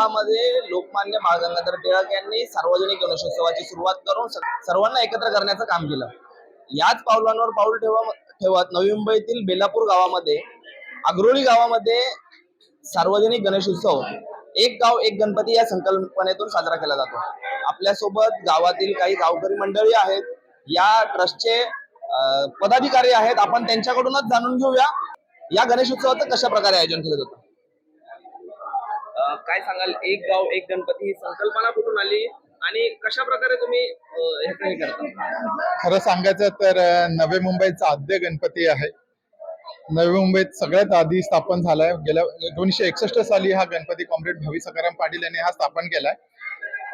स्वतंत्र लोकमान्य बाळ गंगाधर टिळक यांनी सार्वजनिक गणेशोत्सवाची सुरुवात करून सर्वांना एकत्र करण्याचं काम केलं. याच पावलांवर पाऊल ठेवा ठेवत नवी मुंबईतील बेलापूर गावामध्ये अग्रोळी गावामध्ये सार्वजनिक गणेशोत्सव एक गाव एक गणपती या संकल्पनेतून साजरा केला जातो. आपल्यासोबत गावातील काही गावकरी मंडळी आहेत. या ट्रस्टचे पदाधिकारी आहेत. आपण त्यांच्याकडूनच जाणून घेऊया. या गणेशोत्सवाचं कशा प्रकारे आयोजन केलं जातं? काय सांगाल? एक गाव एक गणपती ही संकल्पना कुठून आली आणि कशा प्रकारे तुम्ही हे करता? खरं सांगायचं तर नवे मुंबईचा आद्य गणपती आहे. नवी मुंबईत सगळ्यात आधी स्थापन झालाय. गेल्या दोनशे एकसष्ट साली हा गणपती कॉम्रेड भवी सकाराम पाटील यांनी हा स्थापन केलाय.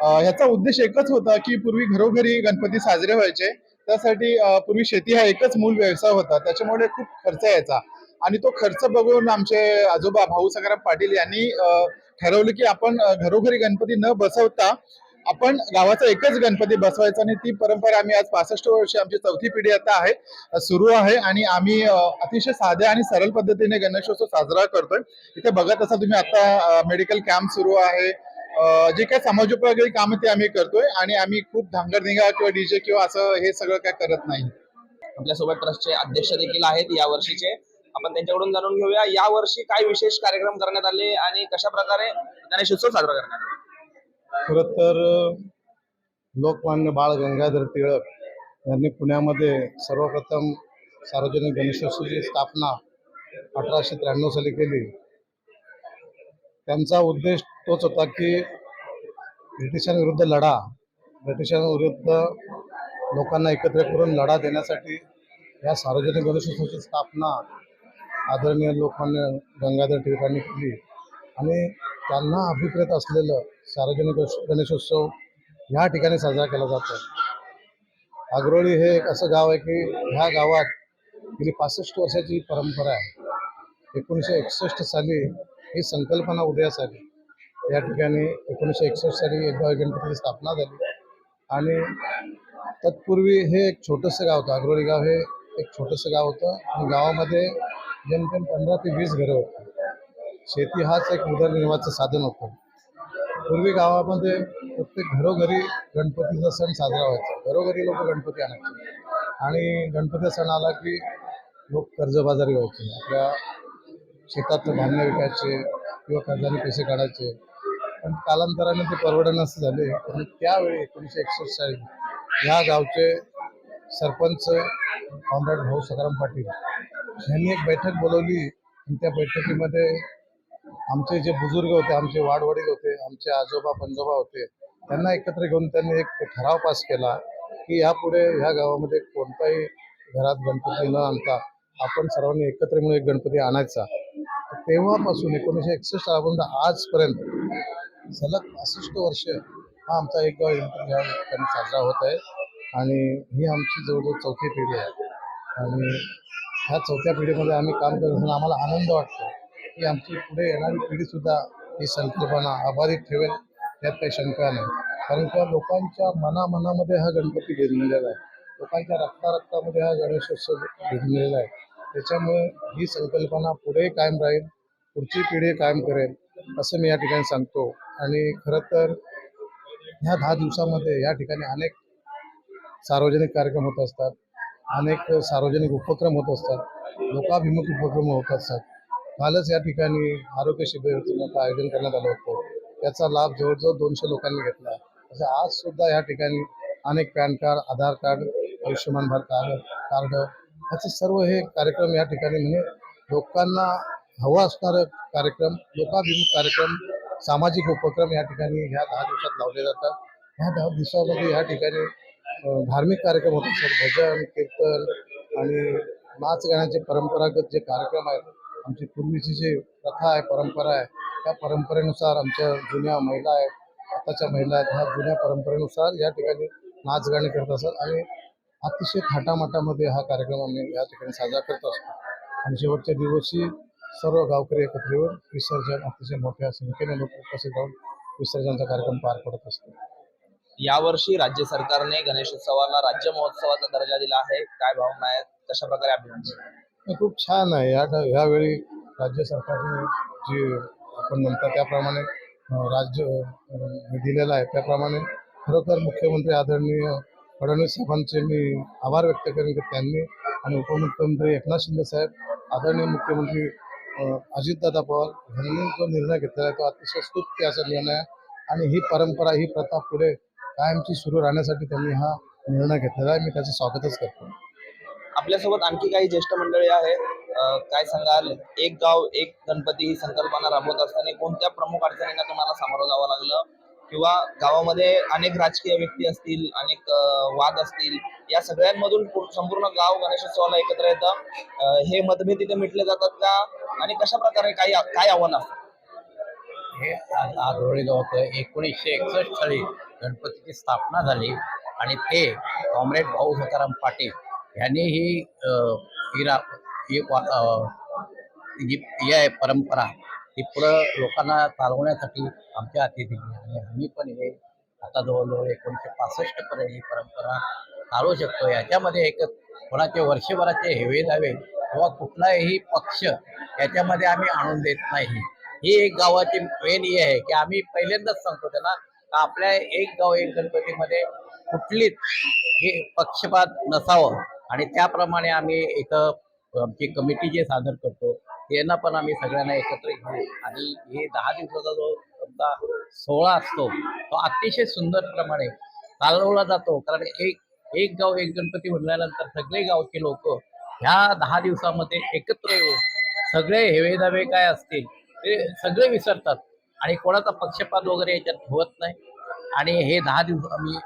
ह्याचा उद्देश एकच होता की पूर्वी घरोघरी गणपती साजरे व्हायचे. त्यासाठी पूर्वी शेती हा एकच मूल व्यवसाय होता. त्याच्यामुळे खूप खर्च यायचा. आणि तो खर्च बघून आमचे आजोबा भाऊ सकाराम पाटील यांनी ठरवलं की आपण घरोघरी गणपती न बसवता आपण गावाचा एकच गणपती बसवायचा आणि ती परंपरा आम्ही आज पासष्ट वर्ष आमची चौथी पिढी आता आहे सुरू आहे आणि आम्ही अतिशय साध्या आणि सरळ पद्धतीने गणेशोत्सव साजरा करतोय. इथे बघत असा तुम्ही आता मेडिकल कॅम्प सुरू आहे जे काही समाजोपयोगी काम ते आम्ही करतोय आणि आम्ही खूप धांगडधिंगा किंवा डीजे किंवा असं हे सगळं काय करत नाही. आपल्यासोबत ट्रस्टचे अध्यक्ष देखील आहेत या वर्षीचे. आपण त्यांच्याकडून जाणून घेऊया या वर्षी काय विशेष कार्यक्रम करण्यात आले आणि कशा प्रकारे गणेशोत्सव साजरा करण्यात आला? खर तर लोकमान्य बाळ गंगाधर टिळक यांनी पुण्यामध्ये सर्वप्रथम सार्वजनिक गणेशोत्सवाची स्थापना अठराशे त्र्याण्णव साली केली. त्यांचा उद्देश तोच होता की ब्रिटिशांविरुद्ध लढा ब्रिटिशांविरुद्ध लोकांना एकत्र करून लढा देण्यासाठी या सार्वजनिक गणेशोत्सवाची स्थापना आदरणीय लोकमान्य गंगाधर टिळकांनी केली. आणि त्यांना अभिप्रेत असलेलं सार्वजनिक गणेशोत्सव ह्या ठिकाणी साजरा केला जातो. आग्रोळी हे एक असं गाव आहे की ह्या गावात गेली पासष्ट वर्षाची परंपरा आहे. एकोणीसशे एकसष्ट साली ही संकल्पना उदयास आली. या ठिकाणी एकोणीसशे एकसष्ट साली एक गाव गणपतीची स्थापना झाली. आणि तत्पूर्वी हे एक छोटंसं गाव होतं. आग्रोळी गाव हे एक छोटंसं गाव होतं. आणि गावामध्ये जमकन पंधरा ते वीस घरं होती. शेती हाच एक उदरनिर्वाहाचं साधन होतं. पूर्वी गावामध्ये प्रत्येक घरोघरी गणपतीचा सण साजरा व्हायचा. घरोघरी लोक गणपती आणायचे. आणि गणपती सण आला की लोक कर्जबाजारी व्हायचे. आपल्या शेतातलं धान्य विकायचे किंवा कर्जाने पैसे काढायचे. पण कालांतराने ते परवडण्यास झाले. आणि त्यावेळी एकोणीसशे एकसष्ट साली ह्या गावचे सरपंच कॉम्रेड भाऊ सकाराम पाटील यांनी एक बैठक बोलवली आणि त्या बैठकीमध्ये आमचे जे बुजुर्ग होते आमचे वाडवडील होते आमचे आजोबा पंजोबा होते त्यांना एकत्र घेऊन त्यांनी एक ठराव पास केला की यापुढे ह्या गावामध्ये कोणताही घरात गणपती न आणता आपण सर्वांनी एकत्र मिळून एक गणपती आणायचा. तेव्हापासून एकोणीसशे एकसष्ट सालापासून आजपर्यंत सलग पासष्ट वर्ष हा आमचा एक गाव गणपती ह्या ठिकाणी साजरा होत आहे आणि ही आमची जवळजवळ चौथी पिढी आहे. आणि ह्या चौथ्या पिढीमध्ये आम्ही काम करत असताना आम्हाला आनंद वाटतो. की आमची पुढे येणारी पिढीसुद्धा ही संकल्पना अबाधित ठेवेल यात काही शंका नाही. कारण त्या लोकांच्या मनामनामध्ये हा गणपती भिनलेला आहे. लोकांच्या रक्ता रक्तामध्ये हा गणेशोत्सव भिनलेला आहे. त्याच्यामुळे ही संकल्पना पुढे कायम राहील पुढची पिढी कायम करेल असं मी या ठिकाणी सांगतो. आणि खरं तर ह्या दहा दिवसामध्ये या ठिकाणी अनेक सार्वजनिक कार्यक्रम होत असतात. अनेक सार्वजनिक उपक्रम होत असतात. लोकाभिमुख उपक्रम होत असतात. कालच या ठिकाणी आरोग्य शिबिराचं आयोजन करण्यात आलं होतं. त्याचा लाभ जवळजवळ दोनशे लोकांनी घेतला. तसं आज सुद्धा या ठिकाणी अनेक PAN card Aadhaar card Ayushman Bharat card card सर्व हे कार्यक्रम या ठिकाणी म्हणजे लोकांना हवं असणारं कार्यक्रम लोकाभिमुख कार्यक्रम सामाजिक उपक्रम या ठिकाणी ह्या दहा दिवसात लावले जातात. ह्या दहा दिवसामध्ये या ठिकाणी धार्मिक कार्यक्रम होत असतात भजन कीर्तन आणि नाच गाण्याचे परंपरागत जे कार्यक्रम आहेत आमची पूर्वीची जी प्रथा आहे परंपरा आहे त्या परंपरेनुसार आमच्या जुन्या महिला आहेत आताच्या महिला आहेत ह्या जुन्या परंपरेनुसार या ठिकाणी नाच गाणे करत असतात आणि अतिशय थाटामाटामध्ये हा कार्यक्रम आम्ही या ठिकाणी साजरा करत असतो. आणि शेवटच्या दिवशी सर्व गावकरी एकत्र येऊन विसर्जन अतिशय मोठ्या संख्येने लोक उपस्थित राहून विसर्जनाचा कार्यक्रम पार पडत असतो. यावर्षी राज्य सरकारने गणेशोत्सवाला राज्य महोत्सवाचा दर्जा दिला आहे. काय भावना आहेत कशा प्रकारे अभिनंदन खूप छान आहे. या ह्यावेळी राज्य सरकारने जी आपण म्हणता त्याप्रमाणे राज्य दिलेलं आहे त्याप्रमाणे खरोखर मुख्यमंत्री आदरणीय फडणवीस साहेबांचे मी आभार व्यक्त करेन की त्यांनी आणि उपमुख्यमंत्री एकनाथ शिंदे साहेब आदरणीय मुख्यमंत्री अजितदादा पवार यांनी जो निर्णय घेतलेला आहे तो अतिशय स्तुत्य असा निर्णय आहे. आणि ही परंपरा ही प्रथा पुढे कायमची सुरू राहण्यासाठी त्यांनी हा निर्णय घेतलेला आहे. मी त्याचं स्वागतच करतो. आपल्यासोबत आणखी काही ज्येष्ठ मंडळी आहेत. काय सांगाल? एक गाव एक गणपती ही संकल्पना राबवत असताना कोणत्या प्रमुख अडचणींना तुम्हाला सामोरं जावं लागलं? किंवा गावामध्ये अनेक राजकीय व्यक्ती असतील अनेक वाद असतील या सगळ्यांमधून संपूर्ण गाव गणेशोत्सवाला एकत्र येतं. हे मतभेद तिथे मिटले जातात का? आणि कशा प्रकारे काही काय आव्हान असतं? हे आज आगरोळी गावात एकोणीसशे एकसष्ट साली गणपतीची स्थापना झाली आणि ते कॉम्रेड भाऊ सताराम पाटील यांनी ही अ, ही वा- जी आहे परंपरा. ती पुढं लोकांना चालवण्यासाठी आमच्या हाती दिली आणि आम्ही पण हे आता जवळजवळ एकोणीसशे पासष्टपर्यंत ही परंपरा चालवू शकतो. याच्यामध्ये एक कोणाचे वर्षभराचे हेवे दावे किंवा कुठलाही पक्ष याच्यामध्ये आम्ही आणून देत नाही. ही एक गावाची मेन हे आहे की आम्ही पहिल्यांदाच सांगतो त्यांना आपल्या एक गाव एक गणपतीमध्ये कुठलीच हे पक्षपात नसावं. आणि त्याप्रमाणे आम्ही इथं आमची कमिटी जे सादर करतो त्यांना पण आम्ही सगळ्यांना एकत्र घेऊ आणि हे दहा दिवसाचा जो समजा सोहळा असतो तो अतिशय सुंदर प्रमाणे चालवला जातो. कारण एक एक गाव एक गणपती म्हणल्यानंतर सगळे गावचे लोक ह्या दहा दिवसामध्ये एकत्र येऊन सगळे हेवेदावे काय असतील ते सगळे विसरतात. आणि कोणाचा पक्षपात वगैरे याच्यात होत नाही. आणि हे दहा दिवस आम्ही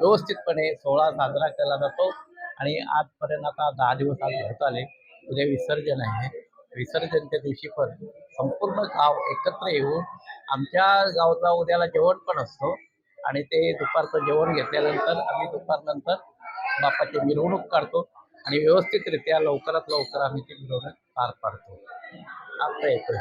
व्यवस्थितपणे सोहळा साजरा केला जातो. आणि आजपर्यंत आता दहा दिवस आज होत आले. उद्या विसर्जन आहे. विसर्जनच्या दिवशी पण संपूर्ण गाव एकत्र येऊन आमच्या गावचा उद्याला जेवण पण असतो. आणि ते दुपारचं जेवण घेतल्यानंतर आम्ही दुपारनंतर बापाची मिरवणूक काढतो. आणि व्यवस्थितरित्या लवकरात लवकर आम्ही ती मिरवणूक पार पाडतो. आता येतोय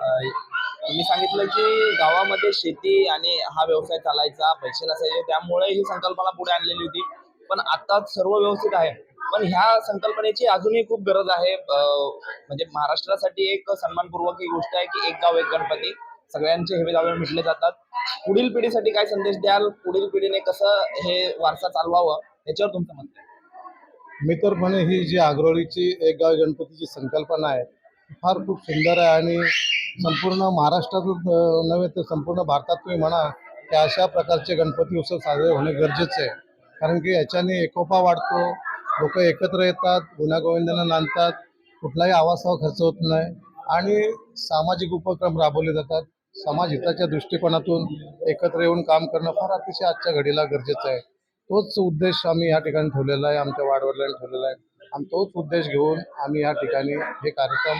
तुम्ही सांगितलं की गावामध्ये शेती आणि हा व्यवसाय चालायचा पैसे नसायचे त्यामुळे ही संकल्पना पुढे आणलेली होती. पण आता सर्व व्यवस्थित आहे. पण ह्या संकल्पनेची अजूनही खूप गरज आहे. म्हणजे महाराष्ट्रासाठी एक सन्मानपूर्वक ही गोष्ट आहे की एक गाव एक गणपती. सगळ्यांचे हेवे दावे म्हटले जातात. पुढील पिढीसाठी काय संदेश द्याल? पुढील पिढीने कसं हे वारसा चालवावं? याच्यावर तुमचं मत आहे. मी तर म्हणे ही जी आग्रोळीची एक गाव गणपतीची संकल्पना आहे फार खूप सुंदर आहे आणि संपूर्ण महाराष्ट्रातच नव्हे तर संपूर्ण भारतात तुम्ही म्हणा की अशा प्रकारचे गणपती उत्सव साजरे होणे गरजेचे आहे. कारण की याच्याने एकोपा वाढतो लोक एकत्र येतात गुण्यागोविंदांना नांदतात कुठलाही आवासावर खर्च होत नाही आणि सामाजिक उपक्रम राबवले जातात. समाज हिताच्या दृष्टिकोनातून एकत्र येऊन काम करणं फार अतिशय आजच्या घडीला गरजेचं आहे. तोच उद्देश आम्ही या ठिकाणी ठेवलेला आहे आमच्या वाडवडिलांनी ठेवलेला आहे. आणि तोच उद्देश घेऊन आम्ही या ठिकाणी हे कार्यक्रम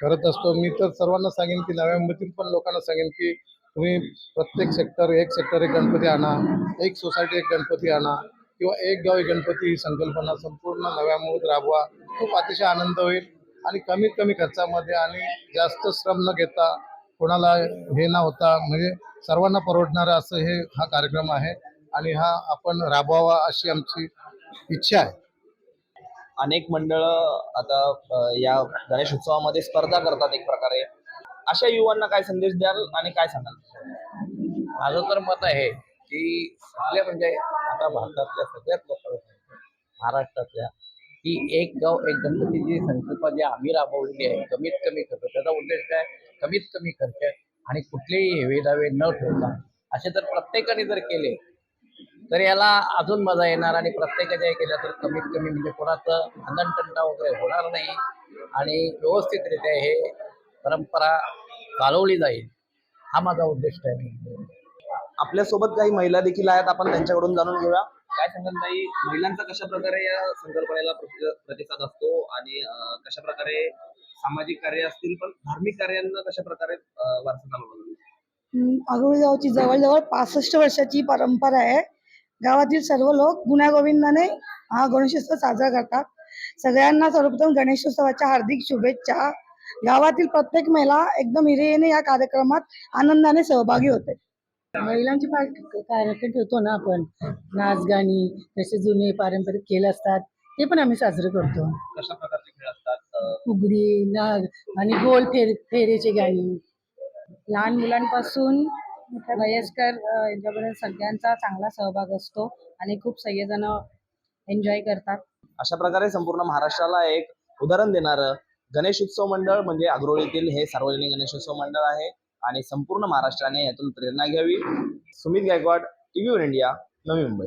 करत असतो. मी तर सर्वांना सांगेन की नव्या मुंबईतील पण लोकांना सांगेन की तुम्ही प्रत्येक सेक्टर एक सेक्टर एक गणपती आणा एक सोसायटी एक गणपती आणा किंवा एक गाव एक गणपती ही संकल्पना संपूर्ण नव्या मुंबईत राबवा. खूप अतिशय आनंद होईल आणि कमीत कमी खर्चामध्ये आणि जास्त श्रम न घेता कोणाला हे न होता म्हणजे सर्वांना परवडणारं असं हे हा कार्यक्रम आहे आणि हा आपण राबवावा अशी आमची इच्छा आहे. अनेक मंडळ आता या गणेश उत्सवामध्ये स्पर्धा करतात एक प्रकारे. अशा युवांना काय संदेश द्याल आणि काय सांगाल? माझं तर मत आहे की आपल्या म्हणजे आता भारतातल्या सगळ्याच लोकांना महाराष्ट्रातल्या की एक गाव एक गणपतीची संकल्पना जी आम्ही राबवलेली आहे कमीत कमी खर्च त्याचा उद्देश काय? कमीत कमी खर्च आणि कुठलेही हेवेदावे न ठेवता असे जर प्रत्येकाने जर केले तर याला अजून मजा येणार आणि प्रत्येकाच्या हे केलं तर कमीत कमी म्हणजे कोणाचं भांडणटंटा वगैरे होणार नाही आणि व्यवस्थितरित्या हे परंपरा चालवली जाईल. हा माझा उद्देश आहे. आपल्यासोबत काही महिला देखील आहेत आपण त्यांच्याकडून जाणून घेऊया. काय सांगाल ताई महिलांचा कशा प्रकारे या संकल्पनेला प्रति- प्रतिसाद असतो आणि कशा प्रकारे सामाजिक कार्य असतील पण धार्मिक कार्यांना कशा प्रकारे वारसा चालवला जातो आगोळी गावची जवळजवळ पासष्ट वर्षाची परंपरा आहे. गावातील सर्व लोक गुण्यागोविंदाने हा गणेशोत्सव साजरा करतात. सगळ्यांना सर्वप्रथम गणेशोत्सवाच्या हार्दिक शुभेच्छा. गावातील प्रत्येक महिला एकदम हिरिरीने या कार्यक्रमात आनंदाने सहभागी होते. महिलांचे कार्यक्रम ठेवतो ना आपण. नाच गाणी जसे जुने पारंपरिक खेळ असतात ते पण आम्ही साजरे करतो. कशा प्रकारचे खेळ असतात? अ, फुगडी नाग आणि गोल फेर फेरेचे गाणी. लहान मुलांपासून वयस्कर अ, सगळ्यांचा चांगला सहभाग असतो आणि खूप सगळेजण एन्जॉय करतात. अशा प्रकारे संपूर्ण महाराष्ट्राला एक उदाहरण देणारं गणेश उत्सव मंडळ म्हणजे अग्रोळीतील हे सार्वजनिक गणेशोत्सव मंडळ आहे आणि संपूर्ण महाराष्ट्राने यातून प्रेरणा घ्यावी. Sumit Gaikwad TV one India Navi Mumbai.